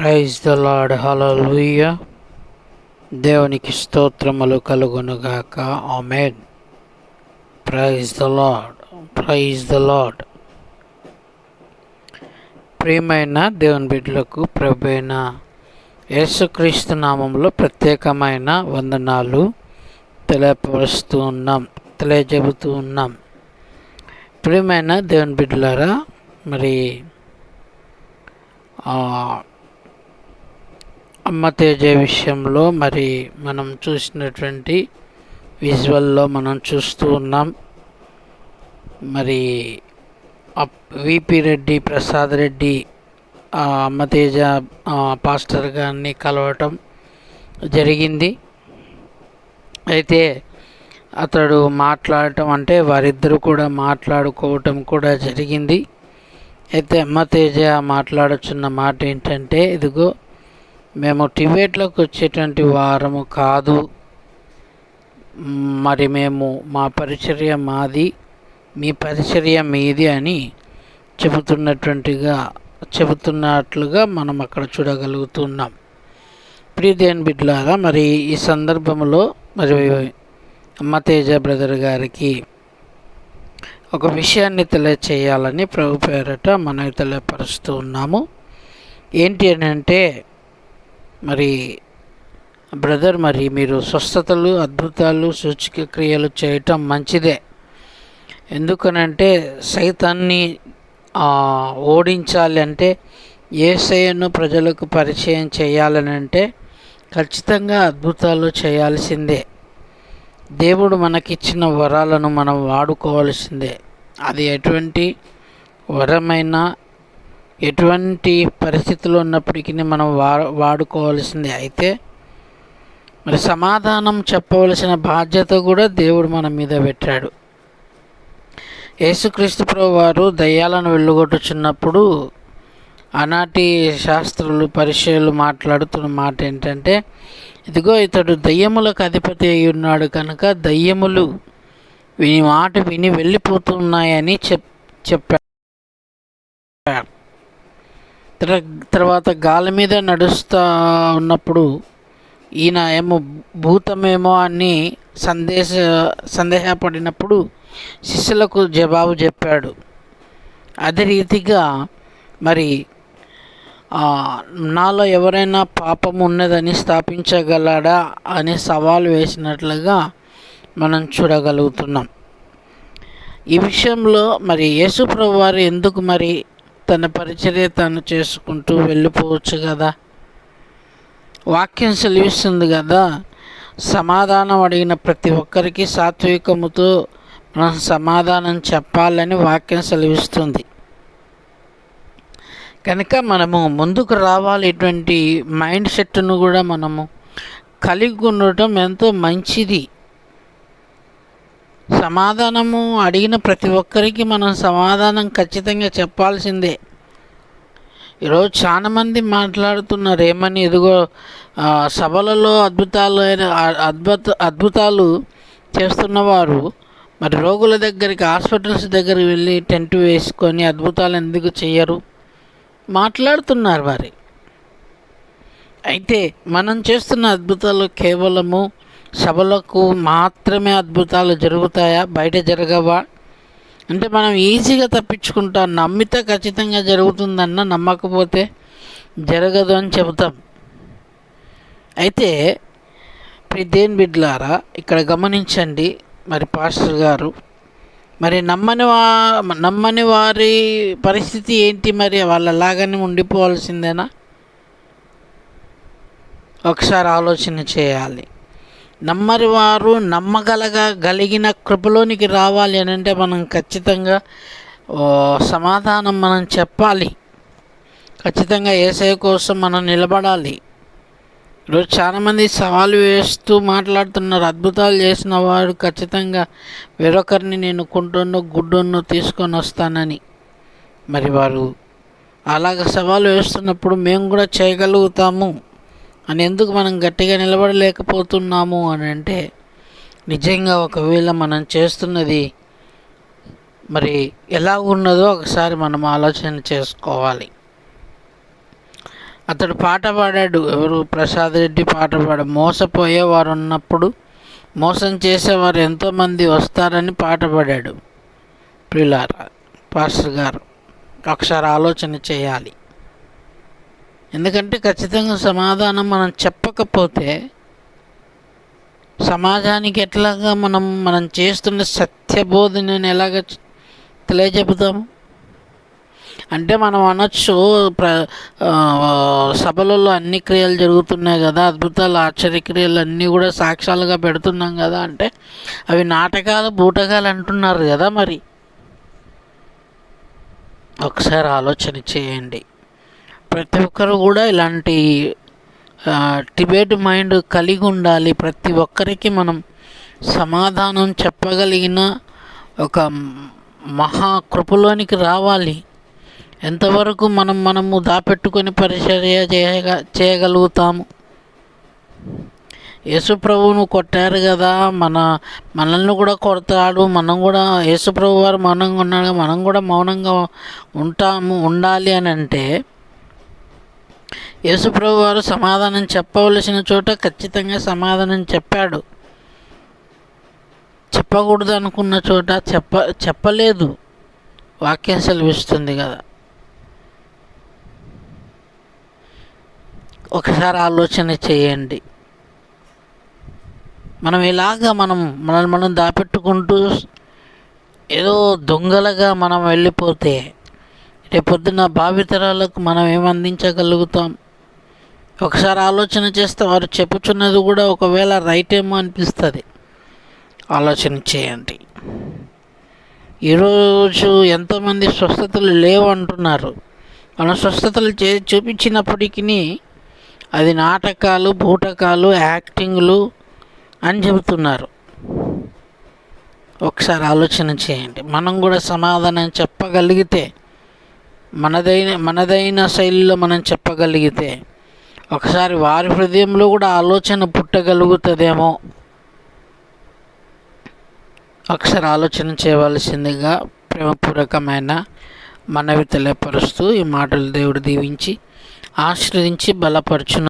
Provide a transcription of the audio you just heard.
Praise the lord హలూయ దేవునికి స్తోత్రములు కలుగునుగాక. Amen praise the lord praise the lord ప్రియమైన దేవుని బిడ్డలకు ప్రభైన యేసుక్రీస్తు నామంలో ప్రత్యేకమైన వందనాలు తెలియపరుస్తూ ఉన్నాం తెలియజెబుతూ ఉన్నాం. ప్రియమైన దేవుని బిడ్డలారా మరి అమ్మ తేజ విషయంలో మరి మనం చూసినటువంటి విజువల్లో మనం చూస్తూ ఉన్నాం. మరి అప్- విపి రెడ్డి ప్రసాద్ రెడ్డి అమ్మతేజ పాస్టర్ గారిని కలవటం జరిగింది. అయితే అతడు మాట్లాడటం అంటే వారిద్దరూ కూడా మాట్లాడుకోవటం కూడా జరిగింది. అయితే అమ్మతేజ మాట్లాడుచున్న మాట ఏంటంటే ఇదిగో మేము టిబెట్లోకి వచ్చేటువంటి వారము కాదు. మరి మేము మా పరిచర్య మాది మీ పరిచర్య మీది అని చెబుతున్నటువంటిగా చెబుతున్నట్లుగా మనం అక్కడ చూడగలుగుతున్నాం. ప్రియదేని బిడ్లారా మరి ఈ సందర్భంలో మరి అమ్మ తేజ బ్రదర్ గారికి ఒక విషయాన్ని తెలియచేయాలని ప్రభు పేరట మనం తెలియపరుస్తూ ఉన్నాము. ఏంటి అని అంటే మరి బ్రదర్ మరి మీరు స్వస్థతలు అద్భుతాలు సూచిక క్రియలు చేయటం మంచిదే. ఎందుకనంటే సైతాన్ని ఓడించాలి అంటే ఏసయ్యను ప్రజలకు పరిచయం చేయాలని అంటే ఖచ్చితంగా అద్భుతాలు చేయాల్సిందే. దేవుడు మనకిచ్చిన వరాలను మనం వాడుకోవాల్సిందే. అది ఎటువంటి వరమైనా ఎటువంటి పరిస్థితులు ఉన్నప్పటికీ మనం వా వాడుకోవాల్సింది. అయితే మరి సమాధానం చెప్పవలసిన బాధ్యత కూడా దేవుడు మన మీద పెట్టాడు. యేసుక్రీస్తు ప్రభు వారు దయ్యాలను వెళ్ళగొట్టుచున్నప్పుడు ఆనాటి శాస్త్రులు పరిచయాలు మాట్లాడుతున్న మాట ఏంటంటే ఇదిగో ఇతడు దయ్యములకు అధిపతి అయి ఉన్నాడు కనుక దయ్యములు విని మాట విని వెళ్ళిపోతున్నాయని చెప్ చెప్పాడు. తర్వాత గాలి మీద నడుస్తూ ఉన్నప్పుడు ఈయన ఏమో భూతమేమో అని సందేశ సందేహపడినప్పుడు శిష్యులకు జవాబు చెప్పాడు. అదే రీతిగా మరి నాలో ఎవరైనా పాపం ఉన్నదని స్థాపించగలడా అనే సవాల్ వేసినట్లుగా మనం చూడగలుగుతున్నాం. ఈ విషయంలో మరి యేసుప్రభు వారు ఎందుకు మరి తన పరిచర్య తాను చేసుకుంటూ వెళ్ళిపోవచ్చు కదా. వాక్యం సెలవిస్తుంది కదా సమాధానం అడిగిన ప్రతి ఒక్కరికి సాత్వికముతో మనం సమాధానం చెప్పాలని వాక్యం సెలవిస్తుంది. కనుక మనము ముందుకు రావాలి ఇటువంటి మైండ్ సెట్ను కూడా మనము కలిగి ఉండటం ఎంతో మంచిది. సమాధానము అడిగిన ప్రతి ఒక్కరికి మనం సమాధానం ఖచ్చితంగా చెప్పాల్సిందే. ఈరోజు చాలామంది మాట్లాడుతున్నారు ఏమని ఎదుగో సభలలో అద్భుతాలు అయిన అద్భుత అద్భుతాలు చేస్తున్నవారు మరి రోగుల దగ్గరికి హాస్పిటల్స్ దగ్గరికి వెళ్ళి టెంట్ వేసుకొని అద్భుతాలు ఎందుకు చేయరు? మాట్లాడుతున్నారు వారి. అయితే మనం చేస్తున్న అద్భుతాలు కేవలము సభలకు మాత్రమే అద్భుతాలు జరుగుతాయా? బయట జరగవా? అంటే మనం ఈజీగా తప్పించుకుంటా. నమ్మితే ఖచ్చితంగా జరుగుతుందన్న నమ్మకపోతే జరగదు అని చెబుతాం. అయితే ప్రిదేన్ దేని బిడ్లారా ఇక్కడ గమనించండి మరి పాస్టర్ గారు. మరి నమ్మని వా నమ్మని వారి పరిస్థితి ఏంటి మరి? వాళ్ళలాగానే ఉండిపోవాల్సిందేనా? ఒకసారి ఆలోచన చేయాలి. నమ్మరి వారు నమ్మగలగా గలిగిన కృపలోనికి రావాలి అని అంటే మనం ఖచ్చితంగా సమాధానం మనం చెప్పాలి. ఖచ్చితంగా ఏసఐ కోసం మనం నిలబడాలి. ఈరోజు చాలామంది సవాలు వేస్తూ మాట్లాడుతున్నారు. అద్భుతాలు చేసిన వాడు ఖచ్చితంగా వేరొకరిని నేను కుంటున్నో గుడ్డున్నో తీసుకొని వస్తానని. మరి వారు అలాగ సవాలు వేస్తున్నప్పుడు మేము కూడా చేయగలుగుతాము. అని ఎందుకు మనం గట్టిగా నిలబడలేకపోతున్నాము అని అంటే నిజంగా ఒకవేళ మనం చేస్తున్నది మరి ఎలా ఉన్నదో ఒకసారి మనం ఆలోచన చేసుకోవాలి. అతడు పాట పాడాడు ఎవరు? ప్రసాద్ రెడ్డి పాట పాడ మోసపోయేవారు ఉన్నప్పుడు మోసం చేసేవారు ఎంతోమంది వస్తారని పాట పాడాడు ప్రిలారా పాస్టర్ గారు. ఒకసారి ఆలోచన చేయాలి. ఎందుకంటే ఖచ్చితంగా సమాధానం మనం చెప్పకపోతే సమాజానికి ఎట్లాగా మనం మనం చేస్తున్న సత్యబోధనని ఎలాగ తెలియజెబుతాము? అంటే మనం అనొచ్చు ప్ర సభలలో అన్ని క్రియలు జరుగుతున్నాయి కదా అద్భుతాలు ఆశ్చర్యక్రియలు అన్నీ కూడా సాక్ష్యాలుగా పెడుతున్నాం కదా అంటే అవి నాటకాలు బూటకాలు అంటున్నారు కదా మరి. ఒకసారి ఆలోచన చేయండి. ప్రతి ఒక్కరు కూడా ఇలాంటి టిబేట్ మైండ్ కలిగి ఉండాలి. ప్రతి ఒక్కరికి మనం సమాధానం చెప్పగలిగిన ఒక మహాకృపలోనికి రావాలి. ఎంతవరకు మనం మనము దాపెట్టుకొని పరిచర్య చేయగ చేయగలుగుతాము? యేసుప్రభువును కొట్టారు కదా మన మనల్ని కూడా కొడతాడు. మనం కూడా యేసుప్రభు వారు మౌనంగా ఉన్నాడు. మనం కూడా మౌనంగా ఉంటాము ఉండాలి అని అంటే యేసుప్రభు వారు సమాధానం చెప్పవలసిన చోట ఖచ్చితంగా సమాధానం చెప్పాడు. చెప్పకూడదు అనుకున్న చోట చెప్ప చెప్పలేదు. వాక్యం సెలవిస్తుంది కదా. ఒకసారి ఆలోచన చేయండి. మనం ఇలాగా మనం మనల్ని మనం దాపెట్టుకుంటూ ఏదో దొంగలుగా మనం వెళ్ళిపోతే రేపొద్దున భావితరాలకు మనం ఏం అందించగలుగుతాం? ఒకసారి ఆలోచన చేస్తే వారు చెప్పుచున్నది కూడా ఒకవేళ రైట్ ఏమో అనిపిస్తుంది. ఆలోచన చేయండి. ఈరోజు ఎంతోమంది స్వస్థతలు లేవు అంటున్నారు. మన స్వస్థతలు చే చూపించినప్పటికీ అది నాటకాలు బూటకాలు యాక్టింగ్లు అని చెబుతున్నారు. ఒకసారి ఆలోచన చేయండి. మనం కూడా సమాధానం చెప్పగలిగితే మనదైన మనదైన శైలిలో మనం చెప్పగలిగితే ఒకసారి వారి హృదయంలో కూడా ఆలోచన పుట్టగలుగుతుందేమో. ఒకసారి ఆలోచన చేయవలసిందిగా ప్రేమపూర్వకమైన మనవి తెలియపరుస్తూ ఈ మాటలు దేవుడు దీవించి ఆశ్రదించి బలపరచును.